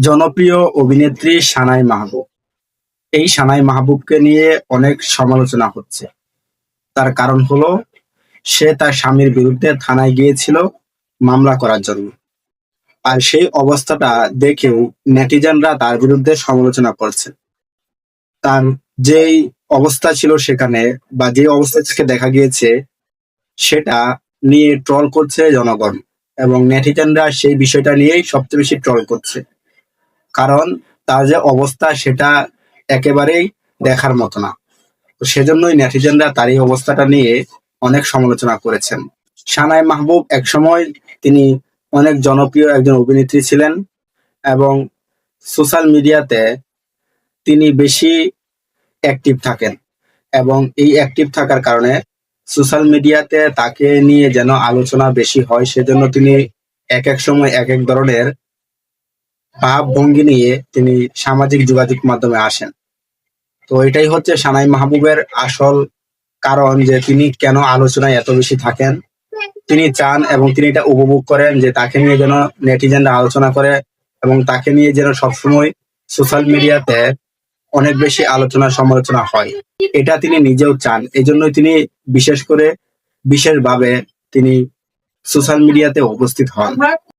জনপ্রিয় অভিনেত্রী সানাই মাহবুব। এই সানাই মাহবুবকে নিয়ে অনেক সমালোচনা হচ্ছে। তার কারণ হলো, সে তার স্বামীর বিরুদ্ধে থানায় গিয়েছিল মামলা করার জন্য। আর সেই অবস্থাটা দেখেও নেটিজেনরা তার বিরুদ্ধে সমালোচনা করছে। তার যেই অবস্থা ছিল সেখানে বা যে অবস্থা থেকে দেখা গিয়েছে, সেটা নিয়ে ট্রল করছে জনগণ এবং নেটিজেনরা সেই বিষয়টা নিয়েই সবচেয়ে বেশি ট্রল করছে। কারণ তার যে অবস্থা সেটা একেবারেই দেখার মতো না। তো সেজন্যই নেটিজেনরা তার এই অবস্থাটা নিয়ে অনেক সমালোচনা করেছেন। সানাই মাহবুব একসময় তিনি অনেক জনপ্রিয় একজন অভিনেত্রী ছিলেন এবং সোশ্যাল মিডিয়াতে তিনি বেশি অ্যাক্টিভ থাকেন এবং এই অ্যাক্টিভ থাকার কারণে সোশ্যাল মিডিয়াতে তাকে নিয়ে যেন আলোচনা বেশি হয়, সেজন্য তিনি এক এক সময় এক এক ধরনের ভাব ভঙ্গি নিয়ে তিনি সামাজিক যোগাযোগ মাধ্যমে আসেন। তো এটাই হচ্ছে সানাই মাহবুবের আসল কারণ যে তিনি কেন আলোচনায় এত বেশি থাকেন। তিনি চান এবং তিনি এটা উপভোগ করেন যে তাকে নিয়ে যেন নেটিজেনরা আলোচনা করে এবং তাকে নিয়ে যেন সবসময় সোশ্যাল মিডিয়াতে অনেক বেশি আলোচনা সমালোচনা হয়। এটা তিনি নিজেও চান। এই জন্যই তিনি বিশেষ করে বিশেষভাবে তিনি সোশ্যাল মিডিয়াতে উপস্থিত হন।